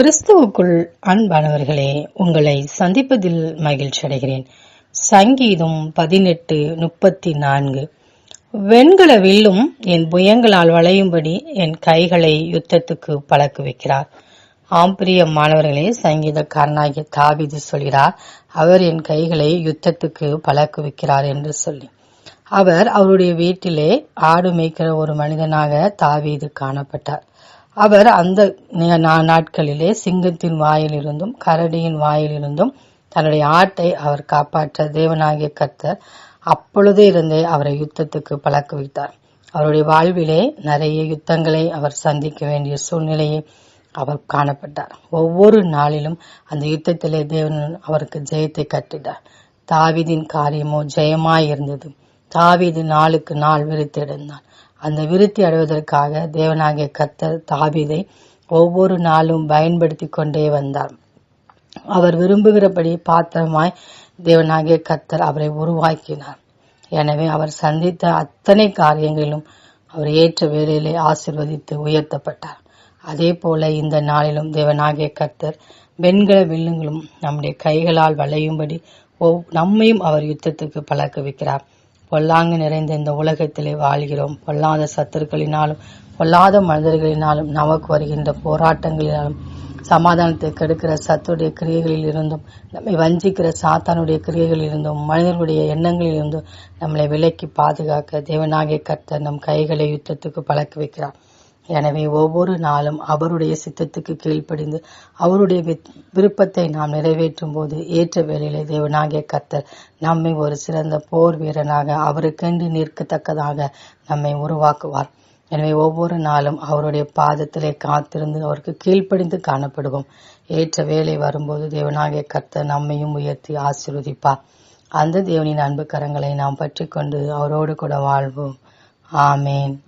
கிறிஸ்துவுக்குள் அன்பானவர்களே உங்களை சந்திப்பதில் மகிழ்ச்சி அடைகிறேன். சங்கீதம் பதினெட்டு முப்பத்தி நான்கு வெண்கல வில்லும் என் புயங்களால் வளையும்படி என் கைகளை யுத்தத்துக்கு பழக்குவிக்கிறார். ஆம் பிரிய மாணவர்களே சங்கீதக்காரனாகிய தாவிது சொல்கிறார் அவர் என் கைகளை யுத்தத்துக்கு பழக்குவிக்கிறார் என்று சொல்லி. அவர் அவருடைய வீட்டிலே ஆடு மேய்க்கிற ஒரு மனிதனாக தாவீது காணப்பட்டார். அவர் அந்த நா- நாட்களிலே சிங்கத்தின் வாயிலிருந்தும் கரடியின் வாயிலிருந்தும் தன்னுடைய ஆட்டை அவர் காப்பாற்ற தேவனாகிய கர்த்தர் அப்பொழுதே இருந்தே அவரை யுத்தத்துக்கு பழக்குவித்தார் அவருடைய வாழ்விலே நிறைய யுத்தங்களை அவர் சந்திக்க வேண்டிய சூழ்நிலையை அவர் காணப்பட்டார். ஒவ்வொரு நாளிலும் அந்த யுத்தத்திலே தேவன் அவருக்கு ஜெயத்தை கட்டிட்டார் தாவிதின் காரியமோ ஜெயமாய் இருந்தது. தாவீது நாளுக்கு நாள் விருத்தி அடைந்தான். அந்த விருத்தி அடைவதற்காக தேவனாகிய கத்தர் தாவீதை ஒவ்வொரு நாளும் பயன்படுத்தி கொண்டே வந்தார். அவர் விரும்புகிறபடி பாத்திரமாய் தேவனாகிய கத்தர் அவரை உருவாக்கினார். எனவே அவர் சந்தித்த அத்தனை காரியங்களிலும் அவர் ஏற்ற வேலையிலே ஆசிர்வதித்து உயர்த்தப்பட்டார். அதே போல இந்த நாளிலும் தேவனாகிய கர்த்தர் வெண்கல வில்லுங்களும் நம்முடைய கைகளால் வளையும்படி ஒவ்- நம்மையும் அவர் யுத்தத்துக்கு பழக்க வைக்கிறார் பொல்லாங்கு நிறைந்த இந்த உலகத்திலே வாழ்கிறோம். பொல்லாத சத்துருக்களினாலும் பொல்லாத மனிதர்களினாலும் நமக்கு வருகின்ற போராட்டங்களினாலும் சமாதானத்தை கெடுக்கிற சத்துடைய கிரியைகளில் இருந்தும் நம்மை வஞ்சிக்கிற சாத்தானுடைய கிரியைகளில் இருந்தும் மனிதர்களுடைய எண்ணங்களில் இருந்தும் நம்மளை விலக்கி பாதுகாக்க தேவனாகிய கர்த்தர் நம் கைகளை யுத்தத்துக்கு பழக்க வைக்கிறார். எனவே ஒவ்வொரு நாளும் அவருடைய சித்தத்துக்கு கீழ்ப்படிந்து அவருடைய வித்- விருப்பத்தை நாம் நிறைவேற்றும் போது ஏற்ற வேளையிலே தேவனாகிய கர்த்தர் நம்மை ஒரு சிறந்த போர் வீரனாக அவருக்கென்று நிற்கத்தக்கதாக நம்மை உருவாக்குவார். எனவே ஒவ்வொரு நாளும் அவருடைய பாதத்திலே காத்திருந்து அவருக்கு கீழ்ப்படிந்து காணப்படுவோம். ஏற்ற வேலை வரும்போது தேவனாகிய கர்த்தர் நம்மையும் உயர்த்தி ஆசீர்வதிப்பார். அந்த தேவனின் அன்பு கரங்களை நாம் பற்றிக்கொண்டு அவரோடு கூட வாழ்வோம். ஆமேன்.